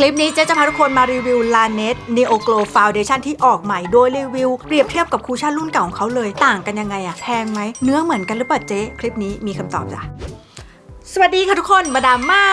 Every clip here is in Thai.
คลิปนี้เจ๊จะพาทุกคนมารีวิว l a n e t Neo Glow Foundation ที่ออกใหม่โดยรีวิว เปรียบเทียบกับคูชั่นรุ่นเก่าของเขาเลย ต่างกันยังไงอะแพงไหม เนื้อเหมือนกันหรือเปล่าเจ๊ คลิปนี้มีคำตอบจ้ะ สวัสดีค่ะทุกคน มาดามเมา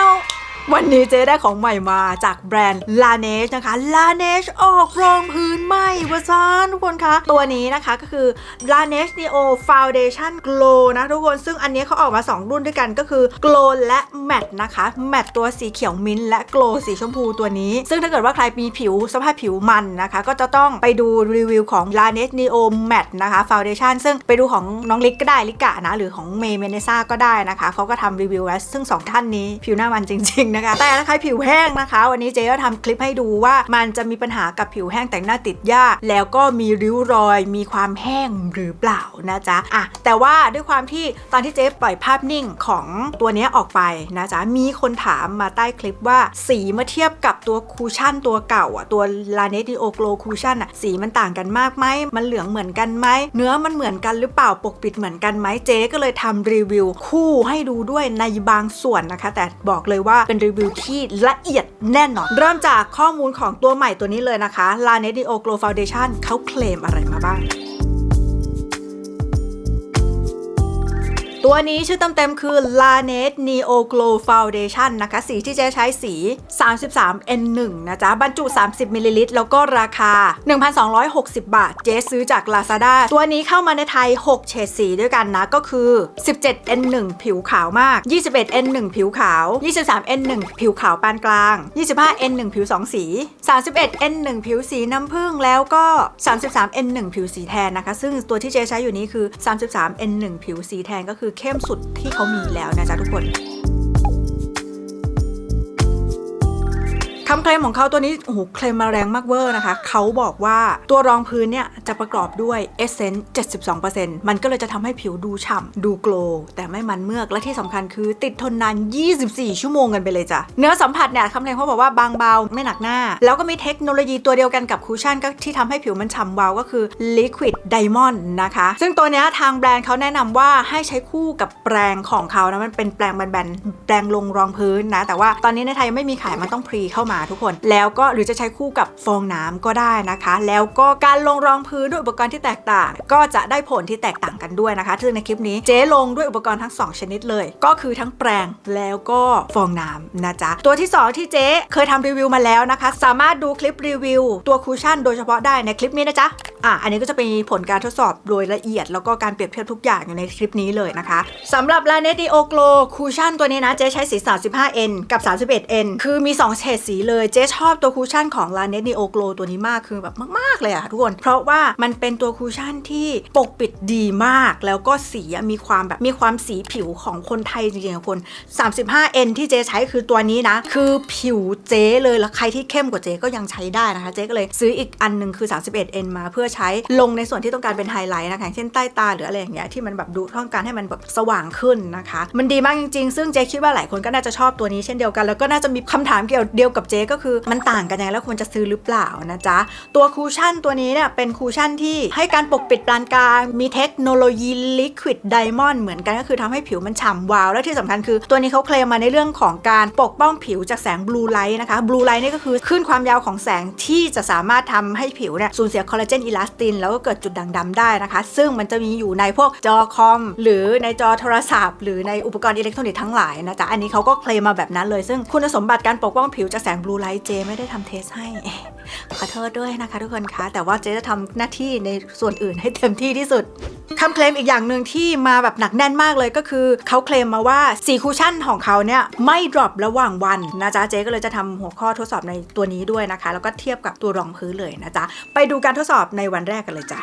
วันนี้เจ๊ได้ของใหม่มาจากแบรนด์ Laneige นะคะ Laneige ออกรองพื้นใหม่วะซานทุกคนคะ ตัวนี้นะคะก็คือ Laneige Neo Foundation Glow นะทุกคนซึ่งอันนี้เขาออกมา 2 รุ่นด้วยกันก็คือ Glow และ Matte นะคะ Matte ตัวสีเขียวมิ้นท์และ Glow สีชมพูตัวนี้ ซึ่งถ้าเกิดว่าใครมีผิวสภาพผิวมันนะคะ ก็จะต้องไปดูรีวิวของ Laneige Neo Matte นะคะ Foundation ซึ่งไปดูของน้องลิกก็ได้ลิกกะนะหรือของเมย์เมเนซ่าก็ได้นะคะเขาก็ทำรีวิวไว้ซึ่ง 2 ท่านนี้ผิวหน้ามันจริงๆนะคะ แต่ถ้าใครผิวแห้งนะคะ วันนี้เจ๊ก็ทำคลิปให้ดูว่ามันจะมีปัญหากับผิวแห้งแต่งหน้าติดหญ้าแล้วก็มีริ้วรอย มีความแห้งหรือเปล่านะจ๊ะอะแต่ว่าด้วยความที่ตอนที่เจ๊ปล่อยภาพนิ่งของตัวนี้ออกไปนะจ๊ะมีคนถามมาใต้คลิปว่าสีมาเทียบกับตัวคูชั่นตัวเก่าอะตัว Laneige Neo Glow Cushion อะสีมันต่างกันมากไหมมันเหลืองเหมือนกันไหมเนื้อมันเหมือนกันหรือเปล่าปกปิดเหมือนกันไหมเจ๊ก็เลยทำรีวิว คู่ให้ดูด้วยในบางส่วนนะคะ แต่บอกเลยว่าเป็นรีวิวที่ละเอียดแน่นอน เริ่มจากข้อมูลของตัวใหม่ตัวนี้เลยนะคะ l a n e t Neo Glow Foundation เขาเคลมอะไรมาบ้าง ตัวนี้ชื่อเต็มๆคือ Laneige Neo Glow Foundation นะคะ สีที่เจ๊ใช้สี 33 N1 นะจ๊ะ บรรจุ 30มิลลิลิตรแล้วก็ราคา 1,260 บาท เจ๊ซื้อจาก Lazada ตัวนี้เข้ามาในไทย 6 เฉดสีด้วยกันนะ ก็คือ 17 N1 ผิวขาวมาก 21 N1 ผิวขาว 23 N1 ผิวขาวปานกลาง 25 N1 ผิว 2 สี 31 N1 ผิวสีน้ำผึ้งแล้วก็ 33 N1 ผิวสีแทนนะคะ ซึ่งตัวที่เจ๊ใช้อยู่นี้คือ 33 N1 ผิวสีแทนก็คือเข้มสุดที่เขามีแล้วนะจ๊ะทุกคน คำเคลมของเขาตัวนี้โอ้โหเคลมมาแรงมากเวอร์นะคะ เขาบอกว่าตัวรองพื้นเนี่ยจะประกอบด้วยเอเซนต์72%มันก็เลยจะทำให้ผิวดูฉ่ำดูโกลว์แต่ไม่มันเมือกและที่สำคัญคือติดทนนาน 24 ชั่วโมงกันไปเลยจ้ะ เนื้อสัมผัสเนี่ยคำเคลมเขาบอกว่าบางเบาไม่หนักหน้า แล้วก็มีเทคโนโลยีตัวเดียวกันกับคูชั่นก็ที่ทำให้ผิวมันฉ่ำวาวก็คือ Liquid Diamond นะคะ ซึ่งตัวเนี้ยทางแบรนด์เขาแนะนำว่าให้ใช้คู่กับแปรงของเขานะมันเป็นแปรงแบนๆแปรงลงรองพื้นนะแต่ว่าตอนนี้ในไทยไม่มีขายมันต้องพรีเข้ามาทุกคน แล้วก็หรือจะใช้คู่กับฟองน้ำก็ได้นะคะ แล้วก็การลงรองพื้นด้วยอุปกรณ์ที่แตกต่าง ก็จะได้ผลที่แตกต่างกันด้วยนะคะซึ่งในคลิปนี้เจ๊ลงด้วยอุปกรณ์ทั้ง 2 ชนิดเลย ก็คือทั้งแปรงแล้วก็ฟองน้ำนะจ๊ะ ตัวที่ 2 ที่เจ๊เคยทำรีวิวมาแล้วนะคะ สามารถดูคลิปรีวิว ตัวคูชั่นโดยเฉพาะได้ในคลิปนี้นะจ๊ะอะอันนี้ก็จะเป็นผลการทดสอบโดยละเอียด แล้วก็การเปรียบเทียบทุกอย่างอยู่ในคลิปนี้เลยนะคะสำหรับ Laneige Neo Glow Cushion ตัวนี้นะเจ๊ใช้สี 35N กับ 31N คือมี 2 เฉดสีเลย เจ๊ชอบตัวคูชั่นของ Laneige Neo Glow ตัวนี้มากคือแบบมากๆเลยอะทุกคน เพราะว่ามันเป็นตัวคูชั่นที่ปกปิดดีมาก แล้วก็สีมีความแบบมีความสีผิวของคนไทยจริงๆคน 35N ที่เจ๊ใช้คือตัวนี้นะ คือผิวเจ๊เลยแล้วใครที่เข้มกว่าเจ๊ก็ยังใช้ได้นะคะ เจ๊ก็เลยซื้ออีกอันหนึ่งคือ 31N มาเพื่อใช้ลงในส่วนที่ต้องการเป็นไฮไลท์นะคะเช่นใต้ตาหรืออะไรอย่างเงี้ยที่มันแบบดูต้องการให้มันแบบสว่างขึ้นนะคะ มันดีมากจริงๆ ซึ่งเจ๊คิดว่าหลายคนก็น่าจะชอบตัวนี้เช่นเดียวกันแล้วก็น่าจะมีคำถามเกี่ยวเดียวกับเจก็คือมันต่างกันยังไงแล้วควรจะซื้อหรือเปล่านะจ๊ะ ตัวคูชั่นตัวนี้เนี่ยเป็นคูชั่นที่ให้การปกปิดปานกลางมีเทคโนโลยี Liquid Diamond เหมือนกันก็คือทำให้ผิวมันฉ่ำวาว และที่สำคัญคือตัวนี้เขาเคลมมาในเรื่องของการปกป้องผิวจากแสงบลูไลท์นะคะบลูไลท์นี่ก็คือคลื่นความยาวของแสงที่จะสามารถทำให้ผิวเนี่ยสูญเสียคอลลาเจนอิลาสตินแล้วก็เกิดจุดด่างดำได้นะคะ ซึ่งมันจะมีอยู่ในพวกจอคอม หรือในจอโทรศัพท์ หรือในอุปกรณ์อิเล็กทรอนิกส์ทั้งหลายนะจ๊ะอันนี้เขาก็เคลมมาแบบนั้นเลยซึ่งคุณสมบัติการปกป้องผิวจากแสงบลูไลท์เจไม่ได้ทำเทสให้ ขอโทษด้วยนะคะทุกคนคะ แต่ว่าเจจะทำหน้าที่ในส่วนอื่นให้เต็มที่ที่สุดคำเคลมอีกอย่างหนึ่งที่มาแบบหนักแน่นมากเลยก็คือเขาเคลมมาว่าสีคูชั่นของเขาเนี่ยไม่ดรอประหว่างวันนะจ๊ะเจ๊ก็เลยจะทำหัวข้อทดสอบในตัวนี้ด้วยนะคะ แล้วก็เทียบกับตัวรองพื้นเลยนะจ๊ะไปดูการทดสอบในวันแรกกันเลยจ้ะ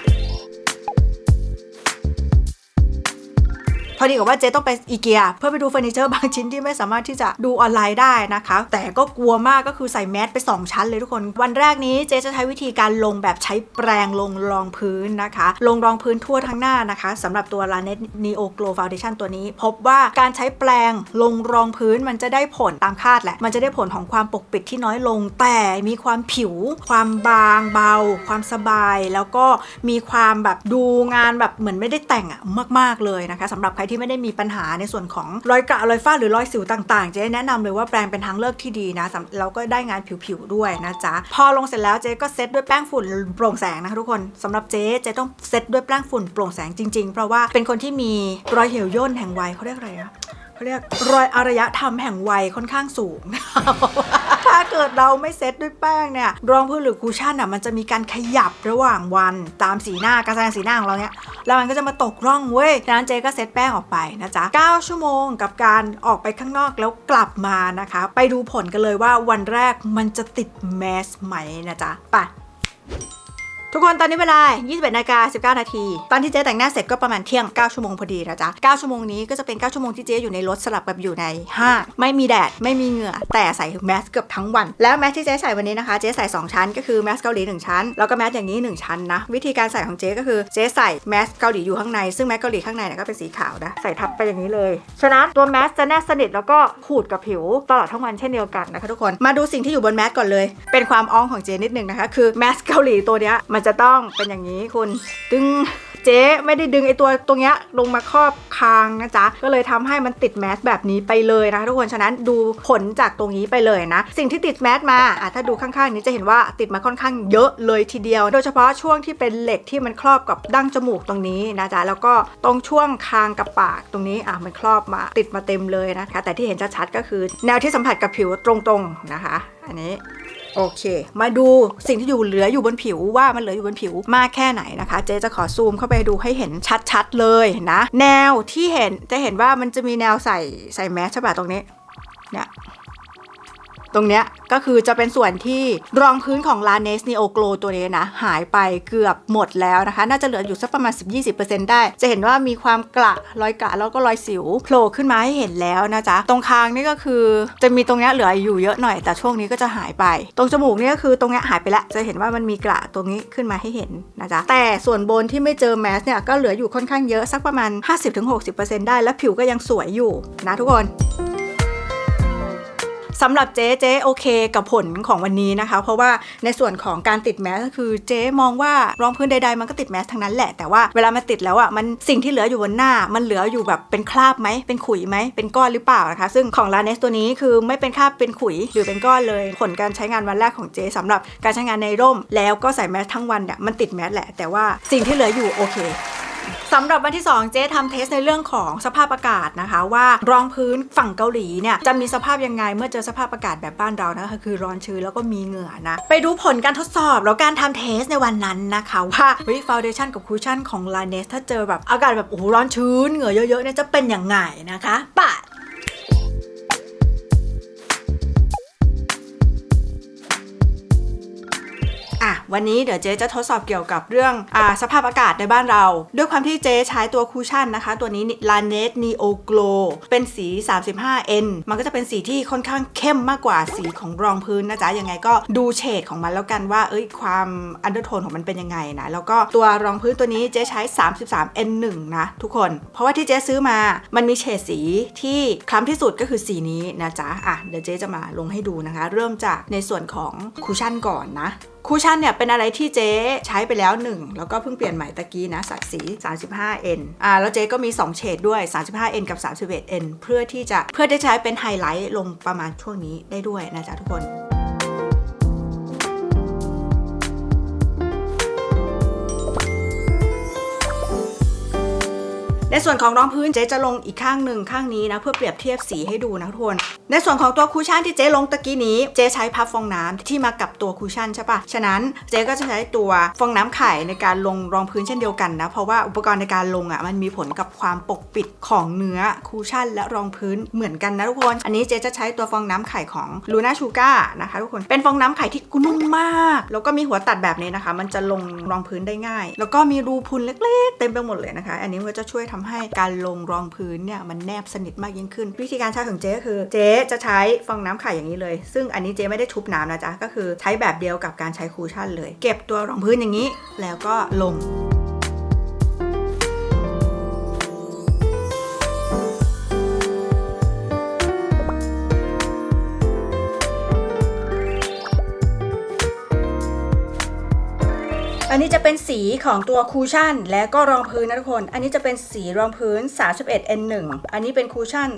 อดีกับว่าเจ๊ต้องไปอีเกียเพื่อไปดูเฟอร์นิเจอร์บางชิ้นที่ไม่สามารถที่จะดูออนไลน์ได้นะคะ แต่ก็กลัวมากก็คือใส่แมสไป 2 ชั้นเลยทุกคน วันแรกนี้เจ๊จะใช้วิธีการลงแบบใช้แปรงลงรองพื้นนะคะ ลงรองพื้นทั่วทั้งหน้านะคะสำหรับตัว La Nez Neo Glow Foundation ตัวนี้ พบว่าการใช้แปรงลงรองพื้นมันจะได้ผลตามคาดแหละ มันจะได้ผลของความปกปิดที่น้อยลง แต่มีความผิว ความบางเบา ความสบาย แล้วก็มีความแบบดูงานแบบเหมือนไม่ได้แต่งอะมาก ๆเลยนะคะสำหรับใครที่ไม่ได้มีปัญหาในส่วนของรอยกระรอยฝ้าหรือรอยสิวต่างๆ เจ๊แนะนำเลยว่าแปรงเป็นทางเลือกที่ดีนะเราก็ได้งานผิวๆด้วยนะจ๊ะ พอลงเสร็จแล้วเจ๊ก็เซตด้วยแป้งฝุ่นโปร่งแสงนะคะทุกคนสำหรับเจ๊เจ๊ต้องเซตด้วยแป้งฝุ่นโปร่งแสงจริงๆ เพราะว่าเป็นคนที่มีรอยเหี่ยวย่นแห่งวัยเขาเรียกอะไรอะเขาเรียกรอยอารยธรรมแห่งวัยค่อนข้างสูงถ้า เกิดเราไม่เซตด้วยแป้งเนี่ยรองพื้นหรือคูชั่นอะมันจะมีการขยับระหว่างวันตามสีหน้าการแสดงสีหน้าของเราเนี่ยแล้วมันก็จะมาตกร่องเว้ยดังนั้นเจก็เซตแป้งออกไปนะจ๊ะ 9 ชั่วโมงกับการออกไปข้างนอกแล้วกลับมานะคะ ไปดูผลกันเลยว่าวันแรกมันจะติดแมสไหมนะจ๊ะไป ทุกคนตอนนี้เวลา 21นาฬิกา19 นาที ตอนที่เจ๊แต่งหน้าเสร็จก็ประมาณเที่ยง 9 ชั่วโมงพอดีนะจ๊ะ 9 ชั่วโมงนี้ก็จะเป็น 9 ชั่วโมงที่เจ๊อยู่ในรถสลับกับอยู่ในห้างไม่มีแดด ไม่มีเหงื่อ แต่ใส่แมสเกือบทั้งวัน แล้วแมสที่เจ๊ใส่วันนี้นะคะ เจ๊ใส่ 2 ชั้น ก็คือแมสเกาหลี 1 ชั้น แล้วก็แมสอย่างนี้ 1 ชั้นนะ วิธีการใส่ของเจ๊ก็คือ เจ๊ใส่แมสเกาหลีอยู่ข้างใน ซึ่งแมสเกาหลีข้างในเนี่ยก็เป็นสีขาวนะ ใส่ทับไปอย่างนี้เลย ฉะนั้นตัวแมสจะแนบสนิทแล้วก็ขูดกับผิวตลอดทั้งวันเช่นเดียวกันนะคะทุกคน มาดูสิ่งที่อยู่บนแมสก่อนเลย เป็นความอ้องของเจ๊นิดนึงนะคะคือแมสเกาหลีตัวเนี้ยมันจะต้องเป็นอย่างนี้คุณดึงเจ๊ไม่ได้ดึงไอตัวตรงเนี้ยลงมาครอบคางนะจ๊ะ ก็เลยทำให้มันติดแมสแบบนี้ไปเลยนะคะทุกคน ฉะนั้นดูผลจากตรงนี้ไปเลยนะ สิ่งที่ติดแมสมาอะถ้าดูข้างๆ นี้จะเห็นว่าติดมาค่อนข้างเยอะเลยทีเดียว โดยเฉพาะช่วงที่เป็นเหล็กที่มันครอบกับดั้งจมูกตรงนี้นะจ๊ะ แล้วก็ตรงช่วงคางกับปากตรงนี้อะมันครอบมาติดมาเต็มเลยนะคะ แต่ที่เห็นชัดๆก็คือ แนวที่สัมผัสกับผิวตรงๆนะคะ อันนี้ โอเค มาดูสิ่งที่อยู่เหลืออยู่บนผิวว่ามันเหลืออยู่บนผิวมากแค่ไหนนะคะ เจ๊จะขอซูมเข้าไปดูให้เห็นชัดๆเลยนะ แนวที่เห็นจะเห็นว่ามันจะมีแนวใส่ใส่แมสใช่ป่ะตรงนี้เนี่ย ตรงเนี้ยก็คือจะเป็นส่วนที่รองพื้นของ l a n e s Neo Glow ตัวนี้นะ หายไปเกือบหมดแล้วนะคะ น่าจะเหลืออยู่สักประมาณ 10-20%ได้ จะเห็นว่ามีความกระรอยกระแล้วก็รอยสิวโผล่ขึ้นมาให้เห็นแล้วนะจ๊ะ ตรงคางนี่ก็คือจะมีตรงเนี้ยเหลืออยู่เยอะหน่อย แต่ช่วงนี้ก็จะหายไป ตรงจมูกนี่ก็คือตรงเนี้ยหายไปแล้วจะเห็นว่ามันมีกระตรงนี้ขึ้นมาให้เห็นนะจ๊ะแต่ส่วนบนที่ไม่เจอแมสเนี่ยก็เหลืออยู่ค่อนข้างเยอะสักประมาณ 50-60%ได้และผิวก็ยังสวยอยู่นะทุกคน สำหรับเจ๊เจ๊โอเคกับผลของวันนี้นะคะ เพราะว่าในส่วนของการติดแมสก็คือเจ๊มองว่ารองพื้นใดๆมันก็ติดแมสทั้งนั้นแหละแต่ว่าเวลามันติดแล้วอะมันสิ่งที่เหลืออยู่บนหน้า มันเหลืออยู่แบบเป็นคราบไหมเป็นขุยไหมเป็นก้อนหรือเปล่านะคะ ซึ่งของลาเนสตัวนี้คือไม่เป็นคราบเป็นขุยหรือเป็นก้อนเลย ผลการใช้งานวันแรกของเจ๊สำหรับการใช้งานในร่ม แล้วก็ใส่แมสทั้งวันเนี่ยมันติดแมสแหละแต่ว่าสิ่งที่เหลืออยู่โอเค สำหรับวันที่ 2 เจ๊ทำเทสในเรื่องของสภาพอากาศนะคะ ว่ารองพื้นฝั่งเกาหลีเนี่ยจะมีสภาพยังไงเมื่อเจอสภาพอากาศแบบบ้านเรานะคะคือร้อนชื้นแล้วก็มีเหงื่อนะ ไปดูผลการทดสอบแล้วการทำเทสในวันนั้นนะคะ ว่าวิฟาวเดชั่นกับคูชั่นของลาเนสถ้าเจอแบบอากาศแบบโอ้โหร้อนชื้นเหงื่อเยอะๆเนี่ยจะเป็นยังไงนะคะปะ วันนี้เดี๋ยวเจ๊จะทดสอบเกี่ยวกับเรื่องอาสภาพอากาศในบ้านเรา ด้วยความที่เจ๊ใช้ตัวคูชั่นนะคะ ตัวนี้ Laneige Neo Glow เป็นสี 35N มันก็จะเป็นสีที่ค่อนข้างเข้มมากกว่าสีของรองพื้นนะจ๊ะ ยังไงก็ดูเฉดของมันแล้วกันว่า เอ้ยความอันเดอร์โทนของมันเป็นยังไงนะ แล้วก็ตัวรองพื้นตัวนี้เจ๊ใช้ 33N1 นะทุกคน เพราะว่าที่เจ๊ซื้อมา มันมีเฉดสีที่คล้ำที่สุดก็คือสีนี้นะจ๊ะ อะ เดี๋ยวเจ๊จะมาลงให้ดูนะคะ เริ่มจากในส่วนของคูชั่นก่อนนะคูชั่นเนี่ยเป็นอะไรที่เจ๊ใช้ไปแล้วหนึ่งแล้วก็เพิ่งเปลี่ยนใหม่ตะกี้นะสักสี 35N อ่าแล้วเจ๊ก็มี 2 เฉดด้วย 35N กับ 31N เพื่อที่จะเพื่อได้ใช้เป็นไฮไลท์ลงประมาณช่วงนี้ได้ด้วยนะจ๊ะทุกคน ในส่วนของรองพื้นเจ๊จะลงอีกข้างหนึ่งข้างนี้นะเพื่อเปรียบเทียบสีให้ดูนะทุกคน ในส่วนของตัวคูชั่นที่เจ๊ลงตะกี้นี้ เจ๊ใช้พับฟองน้ำที่มากับตัวคูชั่นใช่ปะฉะนั้นเจ๊ก็จะใช้ตัวฟองน้ำไข่ในการลงรองพื้นเช่นเดียวกันนะเพราะว่าอุปกรณ์ในการลงอะมันมีผลกับความปกปิดของเนื้อคูชั่นและรองพื้นเหมือนกันนะทุกคน อันนี้เจ๊จะใช้ตัวฟองน้ำไข่ของลูน่าชูก้านะคะทุกคนเป็นฟองน้ำไข่ที่นุ่มมาก แล้วก็มีหัวตัดแบบนี้นะคะ มันจะลงรองพื้นได้ง่าย แล้วก็มีรูพุนเล็ก ๆ เต็มไปหมดเลยนะคะ อันนี้ก็จะช่วยทำให้การลงรองพื้นเนี่ยมันแนบสนิทมากยิ่งขึ้น วิธีการใช้ของเจ๊ก็คือ เจ๊จะใช้ฟองน้ำไข่อย่างนี้เลย ซึ่งอันนี้เจ๊ไม่ได้ชุบน้ำนะจ๊ะก็คือใช้แบบเดียวกับการใช้คูชั่นเลย เก็บตัวรองพื้นอย่างนี้แล้วก็ลง เป็นสีของตัวคูชั่น และก็รองพื้นนะทุกคน อันนี้จะเป็นสีรองพื้น 31 N1 อันนี้เป็นคูชั่น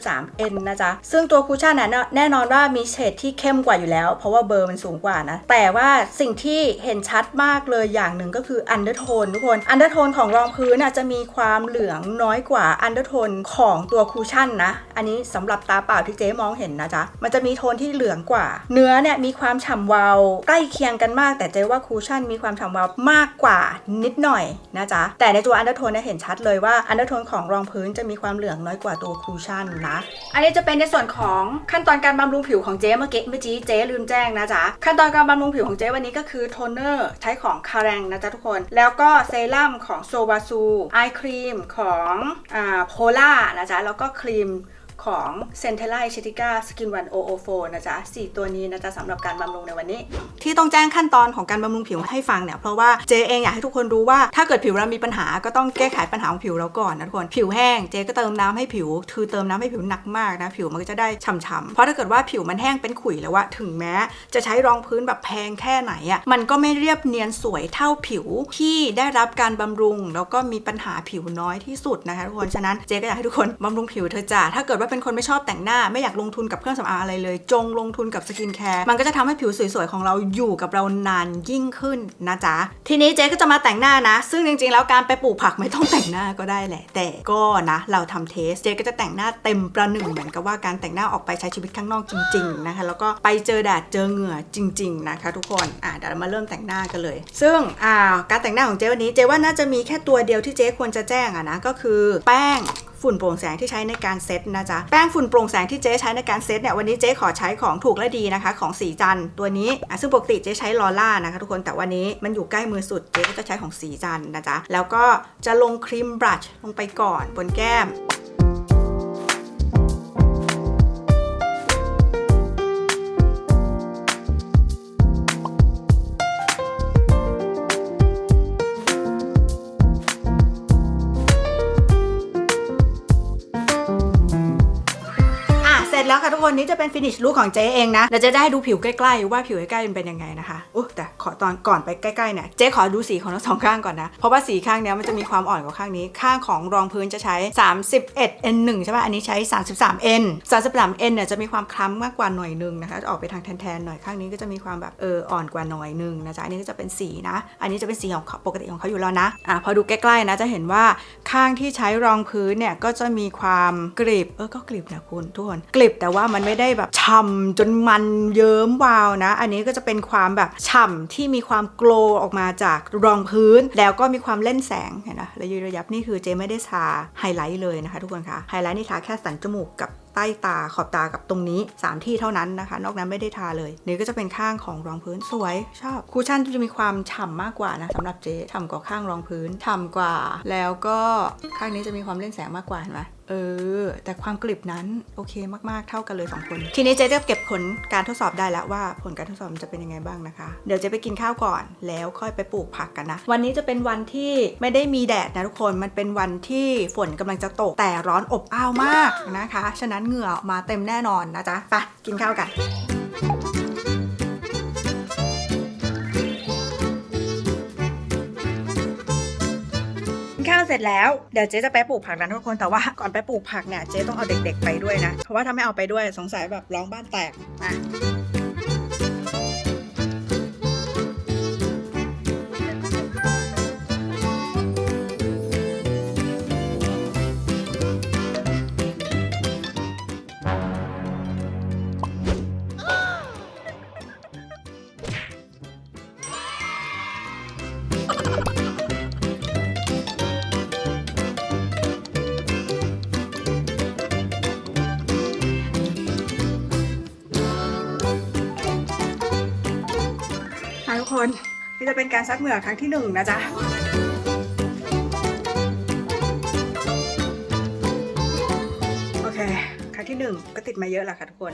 33 N นะจ๊ะ ซึ่งตัวคูชั่นน่ะแน่นอนว่ามีเฉดที่เข้มกว่าอยู่แล้ว เพราะว่าเบอร์มันสูงกว่านะ แต่ว่าสิ่งที่เห็นชัดมากเลยอย่างหนึ่งก็คืออันเดอร์โทนทุกคน อันเดอร์โทนของรองพื้นจะมีความเหลืองน้อยกว่าอันเดอร์โทนของตัวคูชั่นนะ อันนี้สำหรับตาเปล่าที่เจ๊มองเห็นนะจ๊ะ มันจะมีโทนที่เหลืองกว่า เนื้อเนี่ยมีความฉ่ำวาวใกล้เคียงกันมาก แต่เจ๊ว่าคูชั่นมีความฉ่ำวาวมากากกว่านิดหน่อยนะจ๊ะ แต่ในตัวอันเดอร์โทนเนี่ยเห็นชัดเลยว่าอันเดอร์โทนของรองพื้นจะมีความเหลืองน้อยกว่าตัวคูชั่นนะ อันนี้จะเป็นในส่วนของขั้นตอนการบำรุงผิวของเจ๊เมื่อกี้เมื่อกี้เจ๊ลืมแจ้งนะจ๊ะ ขั้นตอนการบำรุงผิวของเจ๊วันนี้ก็คือโทนเนอร์ใช้ของคาแรงนะจ๊ะทุกคน แล้วก็เซรั่มของโซวาซูไอครีมของอ่าโพล่านะจ๊ะแล้วก็ครีม ของเซนเทไลชิติก้าสกินวันโอโอโฟนะจ๊ะสี่ตัวนี้นะจ๊ะสำหรับการบำรุงในวันนี้ ที่ต้องแจ้งขั้นตอนของการบำรุงผิวให้ฟังเนี่ย เพราะว่าเจเองอยากให้ทุกคนรู้ว่าถ้าเกิดผิวเรามีปัญหาก็ต้องแก้ไขปัญหาของผิวเราก่อนนะทุกคน ผิวแห้งเจก็เติมน้ำให้ผิว คือเติมน้ำให้ผิวหนักมากนะ ผิวมันก็จะได้ฉ่ำๆเพราะถ้าเกิดว่าผิวมันแห้งเป็นขุยแล้วว่าถึงแม้ จะใช้รองพื้นแบบแพงแค่ไหนอะ่ะมันก็ไม่เรียบเนียนสวยเท่าผิวที่ได้รับการบำรุง แล้วก็มีปัญหาผิวน้อยที่สุดนะคะทุกคนฉะนั้นเจก็อยากให้ทุกคนบำรุงผิวเธอจ้าถ้าเกิดว่าเป็นคนไม่ชอบแต่งหน้า ไม่อยากลงทุนกับเครื่องสำอางอะไรเลย จงลงทุนกับสกินแคร์มันก็จะทำให้ผิวสวยๆของเราอยู่กับเรานานยิ่งขึ้นนะจ๊ะทีนี้เจ๊ก็จะมาแต่งหน้านะ ซึ่งจริงๆ แล้วการไปปลูกผักไม่ต้องแต่งหน้าก็ได้แหละ แต่ก็นะเราทำเทสเจ๊ก็จะแต่งหน้าเต็มประหนึ่งเหมือนกับว่าการแต่งหน้าออกไปใช้ชีวิตข้างนอกจริง ๆนะคะ แล้วก็ไปเจอแดดเจอเหงื่อจริง ๆ นะคะ ทุกคนอะเดี๋ยวเรามาเริ่มแต่งหน้ากันเลย ซึ่งอ่าการแต่งหน้าของเจ๊วันนี้เจ๊ว่าน่าจะมีแค่ตัวเดียวที่เจ๊ควรจะแจ้งอะนะก็คือแป้ง ฝุ่นโปร่งแสงที่ใช้ในการเซตนะจ๊ะ แป้งฝุ่นโปร่งแสงที่เจ๊ใช้ในการเซตเนี่ยวันนี้เจ๊ขอใช้ของถูกและดีนะคะ ของสีจันตัวนี้ซึ่งปกติเจ๊ใช้ลอล่านะคะทุกคนแต่วันนี้มันอยู่ใกล้มือสุดเจ๊ก็จะใช้ของสีจันนะจ๊ะแล้วก็จะลงครีมบลัชลงไปก่อนบนแก้ม นนี้จะเป็นฟินิชลุคของเจ๊เองนะเดี๋ยวเจ๊จะให้ดูผิวใกล้ๆว่าผิวใกล้ๆมันเป็นยังไงนะคะโอ้แต่ ขอตอนก่อนไปใกล้ๆเนี่ยเจ๊ขอดูสีของทั้งสองข้างก่อนนะ เพราะว่าสีข้างเนี้ยมันจะมีความอ่อนกว่าข้างนี้ ข้างของรองพื้นจะใช้ 31 N1 ใช่ป่ะ อันนี้ใช้ 33 N 33 N เนี่ยจะมีความคล้ำมากกว่าหน่อยนึงนะคะจะออกไปทางแทนๆหน่อยข้างนี้ก็จะมีความแบบเอออ่อนกว่าหน่อยนึงนะจ๊ะอันนี้ก็จะเป็นสีนะ อันนี้จะเป็นสีของเขาปกติของเขาอยู่แล้วนะอะพอดูใกล้ๆนะจะเห็นว่าข้างที่ใช้รองพื้นเนี่ยก็จะมีความกริบเออก็กริบนะคุณทุกคนกริบแต่ว่ามันไม่ได้แบบฉ่ำจนมันเยิ้มวาวนะ อันนี้ก็จะเป็นความแบบฉ่ำที่มีความโกลว์ออกมาจากรองพื้น แล้วก็มีความเล่นแสงเห็นนะระยิบระยับนี่คือเจไม่ได้ทาไฮไลท์เลยนะคะทุกคนคะไฮไลท์นี่ทาแค่สันจมูกกับ ใต้ตาขอบตากับตรงนี้ 3 ที่เท่านั้นนะคะ นอกนั้นไม่ได้ทาเลยเนี่ก็จะเป็นข้างของรองพื้นสวยชอบคูชั่นจะมีความฉ่ำมากกว่านะสำหรับเจ๊ฉ่ำกว่าข้างรองพื้นฉ่ำกว่า แล้วก็ข้างนี้จะมีความเล่นแสงมากกว่าเห็นไหมเออ แต่ความกริบนั้นโอเคมาก ๆ เท่ากันเลย 2 คน ทีนี้เจ๊จะเก็บผลการทดสอบได้แล้วว่าผลการทดสอบมันจะเป็นยังไงบ้างนะคะ เดี๋ยวเจ๊ไปกินข้าวก่อน แล้วค่อยไปปลูกผักกันนะ วันนี้จะเป็นวันที่ไม่ได้มีแดดนะทุกคน มันเป็นวันที่ฝนกำลังจะตกแต่ร้อนอบอ้าวมากนะคะ ฉะนั้นเหงื่อออกมาเต็มแน่นอนนะจ๊ะไปกินข้าวกันกินข้าวเสร็จแล้ว เดี๋ยวเจ๊จะไปปลูกผักนะทุกคนแต่ว่าก่อนไปปลูกผักเนี่ยเจ๊ต้องเอาเด็กๆไปด้วยนะ เพราะว่าถ้าไม่เอาไปด้วยสงสัยแบบร้องบ้านแตกอะ ที่จะเป็นการซักเหงื่อครั้งที่หนึ่งนะจ๊ะโอเค ครั้งที่หนึ่งก็ติดมาเยอะแหละค่ะทุกคน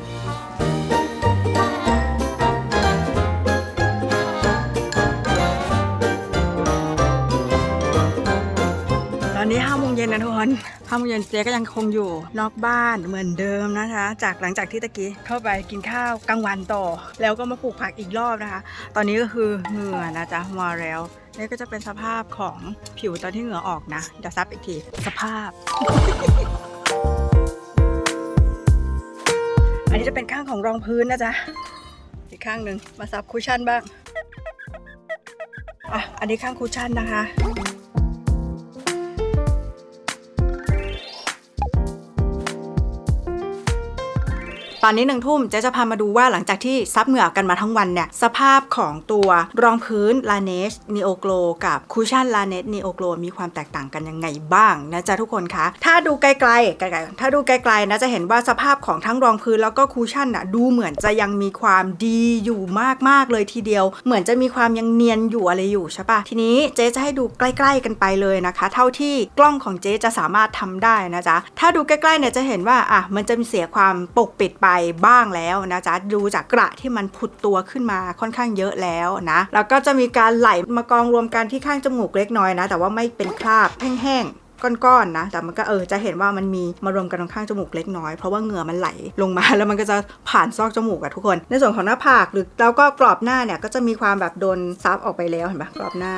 นนี้ห้าโมงเย็นนะทุกคนห้าโมงเย็นเจ๊ก็ยังคงอยู่นอกบ้านเหมือนเดิมนะคะ จากหลังจากที่ตะกี้เข้าไปกินข้าวกลางวันต่อ แล้วก็มาปลูกผักอีกรอบนะคะ ตอนนี้ก็คือเหงื่อนะจ๊ะมาแล้วในนี่ก็จะเป็นสภาพของผิวตอนที่เหงื่อออกนะเดี๋ยวซับอีกทีสภาพ อันนี้จะเป็นข้างของรองพื้นนะจ๊ะอีกข้างหนึ่งมาซับคุชชั่นบ้างอะอันนี้ข้างคุชชั่นนะคะ ตอนนี้หนึ่งทุ่มเจ๊จะพามาดูว่าหลังจากที่ซับเหงื่อกันมาทั้งวันเนี่ย สภาพของตัวรองพื้น l a n e s Neo Glow กับคุชชั่น l a n e s Neo Glow มีความแตกต่างกันยังไงบ้างนะจ๊ะทุกคนคะ ถ้าดูไกลๆไกลๆถ้าดูไกลๆนะจะเห็นว่าสภาพของทั้งรองพื้นแล้วก็คุชชั่นน่ะดูเหมือนจะยังมีความดีอยู่มากๆเลยทีเดียว เหมือนจะมีความยังเนียนอยู่อะไรอยู่ใช่ปะทีนี้เจ๊จะให้ดูใกล้ ๆ กันไปเลยนะคะ เท่าที่กล้องของเจ๊จะสามารถทำได้นะจ๊ะถ้าดูใกล้ๆเนี่ยจะเห็นว่าอะมันจะมีเสียความปกปิดไปบ้างแล้วนะจ๊ะดูจากกระที่มันผุดตัวขึ้นมาค่อนข้างเยอะแล้วนะแล้วก็จะมีการไหลมากองรวมกันที่ข้างจมูกเล็กน้อยนะ แต่ว่าไม่เป็นคราบแห้งๆก้อนๆนะ แต่มันก็เออจะเห็นว่ามันมีมารวมกันตรงข้างจมูกเล็กน้อย เพราะว่าเหงื่อมันไหลลงมาแล้วมันก็จะผ่านซอกจมูกอะทุกคน ในส่วนของหน้าผากหรือแล้วก็กรอบหน้าเนี่ยก็จะมีความแบบโดนซับออกไปแล้วเห็นปะกรอบหน้า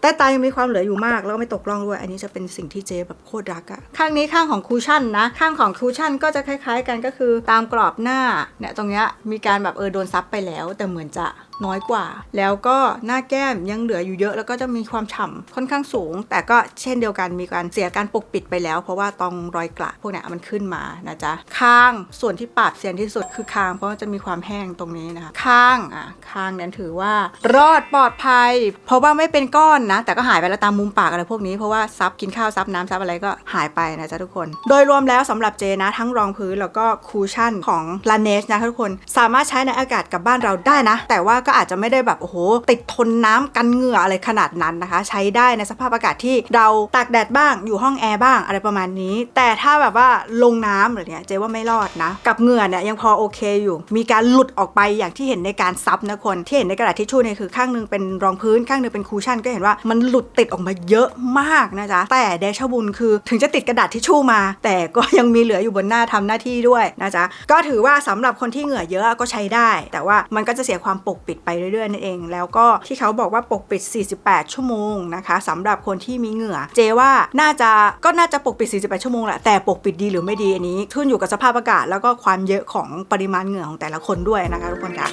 แต่ตายังมีความเหลืออยู่มาก แล้วก็ไม่ตกล่องด้วย อันนี้จะเป็นสิ่งที่เจ๊แบบโคตรรักอะข้างนี้ข้างของคูชั่นนะ ข้างของคูชั่นก็จะคล้าย ๆ กันก็คือตามกรอบหน้าเนี่ยตรงเนี้ยมีการแบบเออโดนซับไปแล้ว แต่เหมือนจะ น้อยกว่า แล้วก็หน้าแก้มยังเหลืออยู่เยอะ แล้วก็จะมีความฉ่ำค่อนข้างสูง แต่ก็เช่นเดียวกันมีการเสียการปกปิดไปแล้ว เพราะว่าตองรอยกระพวกนี้มันขึ้นมานะจ๊ะข้างส่วนที่ปราบเซียนที่สุดคือคางเพราะว่าจะมีความแห้งตรงนี้นะคะข้างอะข้างนั้นถือว่า รอดปลอดภัย เพราะว่าไม่เป็นก้อนนะ แต่ก็หายไปแล้วตามมุมปากอะไรพวกนี้เพราะว่าซับกินข้าวซับน้ำซับอะไรก็หายไปนะจ๊ะทุกคน โดยรวมแล้วสำหรับเจนะ ทั้งรองพื้นแล้วก็คูชั่นของลาเนสนะคะทุกคน สามารถใช้ในอากาศกับบ้านเราได้นะ แต่ว่าก็็อาจจะไม่ได้แบบโอ้โหติดทนน้ำกันเหงื่ออะไรขนาดนั้นนะคะ ใช้ได้ในสภาพอากาศที่เราตากแดดบ้างอยู่ห้องแอร์บ้างอะไรประมาณนี้ แต่ถ้าแบบว่าลงน้ำหรือเนี้ยเจว่าไม่รอดนะ กับเหงื่อเนี่ยยังพอโอเคอยู่ มีการหลุดออกไปอย่างที่เห็นในการซับนะคนที่เห็นในกระดาษทิชชู่เนี่ยคือข้างหนึงเป็นรองพื้นข้างหนึงเป็นคูชั่นก็เห็นว่ามันหลุดติดออกมาเยอะมากนะจ๊ะแต่เดชบุญคือถึงจะติดกระดาษทิชชู่มา แต่ก็ยังมีเหลืออยู่บนหน้าทำหน้าที่ด้วยนะจ๊ะก็ถือว่าสำหรับคนที่เหงื่อเยอะก็ใช้ได้ แต่ว่ามันก็จะเสียความปกปิดไปเรื่อยๆนั่นเอง แล้วก็ที่เขาบอกว่าปกปิด 48 ชั่วโมงนะคะสำหรับคนที่มีเหงื่อ เจว่าน่าจะก็น่าจะปกปิด 48 ชั่วโมงแหละแต่ปกปิดดีหรือไม่ดีอันนี้ขึ้นอยู่กับสภาพอากาศ แล้วก็ความเยอะของปริมาณเหงื่อของแต่ละคนด้วยนะคะทุกคนค่ะ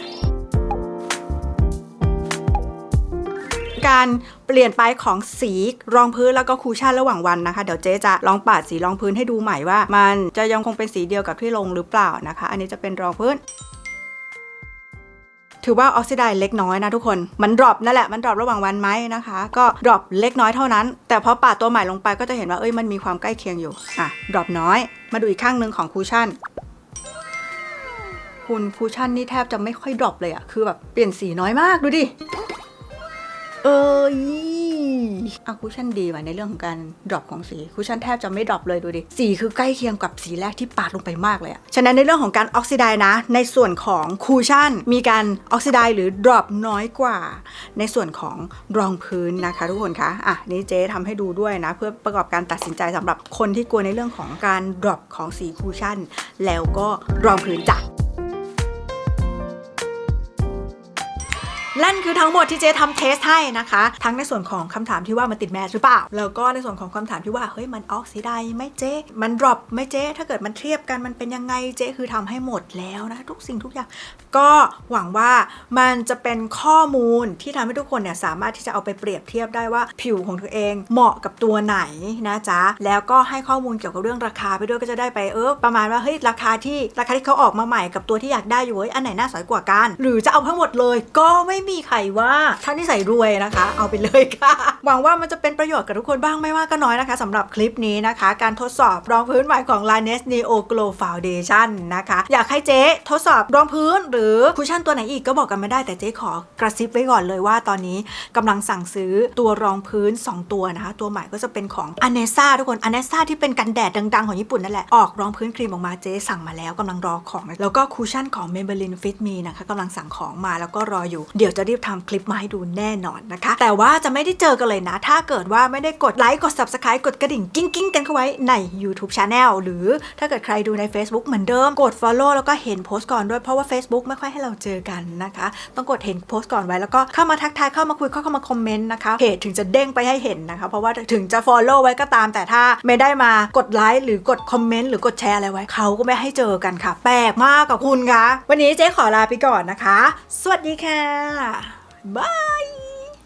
การเปลี่ยนไปของสีรองพื้นแล้วก็คูชั่นระหว่างวันนะคะ เดี๋ยวเจ๊จะลองปาดสีรองพื้นให้ดูใหม่ว่า มันจะยังคงเป็นสีเดียวกับที่ลงหรือเปล่านะคะ อันนี้จะเป็นรองพื้น ถือว่าออกซิไดซ์เล็กน้อยนะทุกคน มันดรอปนั่นแหละ มันดรอประหว่างวันไหมนะคะ ก็ดรอปเล็กน้อยเท่านั้น แต่พอปาดตัวใหม่ลงไปก็จะเห็นว่าเอ้ยมันมีความใกล้เคียงอยู่ อะ ดรอปน้อย มาดูอีกข้างหนึ่งของคูชั่นคุณคูชั่นนี่แทบจะไม่ค่อยดรอปเลยอะคือแบบเปลี่ยนสีน้อยมากดูดิ เอยอะคูชั่นดีว่ะในเรื่องของการดรอปของสีคูชั่นแทบจะไม่ดรอปเลยดูดิ สีคือใกล้เคียงกับสีแรกที่ปาดลงไปมากเลยอะฉะนั้นในเรื่องของการออกซิไดนะ ในส่วนของคูชั่น มีการออกซิไดหรือดรอปน้อยกว่า ในส่วนของรองพื้นนะคะ ทุกคนคะอะนี่เจ๊ทำให้ดูด้วยนะ เพื่อประกอบการตัดสินใจสำหรับคนที่กลัวในเรื่องของการดรอปของสีคูชั่น แล้วก็รองพื้นจ้ะ นั่นคือทั้งหมดที่เจ๊ทำเทสให้นะคะ ทั้งในส่วนของคำถามที่ว่ามันติดแมสหรือเปล่า แล้วก็ในส่วนของคำถามที่ว่าเฮ้ยมันออกซิไดไหม่เจ๊มันดรอปไหม่เจ๊ถ้าเกิดมันเทียบกันมันเป็นยังไงเจ๊คือทำให้หมดแล้วนะทุกสิ่งทุกอย่าง ก็หวังว่ามันจะเป็นข้อมูลที่ทำให้ทุกคนเนี่ยสามารถที่จะเอาไปเปรียบเทียบได้ว่าผิวของตัวเองเหมาะกับตัวไหนนะจ๊ะแล้วก็ให้ข้อมูลเกี่ยวกับเรื่องราคาไปด้วยก็จะได้ไปเออประมาณว่าเฮ้ยราคาที่ราคาที่เขาออกมาใหม่กับตัวที่อยากได้อยู่เฮ้ยอันไหนน่าสอยกว่ากัน หรือจะเอาทั้งหมดเลยก็ไม่มีใครว่าถ้านิสัยรวยนะคะ เอาไปเลยค่ะ หวังว่ามันจะเป็นประโยชน์กับทุกคนบ้างไม่ว่าก็น้อยนะคะสำหรับคลิปนี้นะคะ การทดสอบรองพื้นใหม่ของ l a n e s Neo Glow Foundation นะคะ อยากให้เจ๊ทดสอบรองพื้น หรือคุชชั่นตัวไหนอีกก็บอกกันไม่ได้แต่เจ๊ขอกระซิบไว้ก่อนเลยว่าตอนนี้กำลังสั่งซื้อตัวรองพื้น 2 ตัวนะคะ ตัวใหม่ก็จะเป็นของ a n e s a ทุกคน a n e s a ที่เป็นกันแดดดังๆ ของญี่ปุ่นนั่นแหละ ออกรองพื้นครีมออกมาเจ๊สั่งมาแล้วกำลังรอของ แล้วก็คุชชั่นของ Maybelline Fit Me นะคะกำลังสั่งของมาแล้วก็รออยู่เดี๋ยวจะรีบทำคลิปมาให้ดูแน่นอนนะคะ แต่ว่าจะไม่ได้เจอกันเลยนะ ถ้าเกิดว่าไม่ได้กดไลค์กด subscribe กดกระดิ่งกิ้งกิ้งกันเข้าไว้ใน YouTube Channel หรือถ้าเกิดใครดูใน Facebook เหมือนเดิม กด follow แล้วก็เห็นโพสต์ก่อนด้วยเพราะว่า Facebook ไม่ค่อยให้เราเจอกันนะคะ ต้องกดเห็นโพสต์ก่อนไว้แล้วก็เข้ามาทักทายเข้ามาคุยเข้ามาคอมเมนต์นะคะเพจถึงจะเด้งไปให้เห็นนะคะเพราะว่าถึงจะ follow ไว้ก็ตามแต่ถ้าไม่ได้มากดไลค์หรือกดคอมเมนต์หรือกดแชร์อะไรไว้เขาก็ไม่ให้เจอกันค่ะ แปลกมากกับคุณคะวันนี้เจ๊ขอลาไปก่อนนะคะ สวัสดีค่ะ Bye!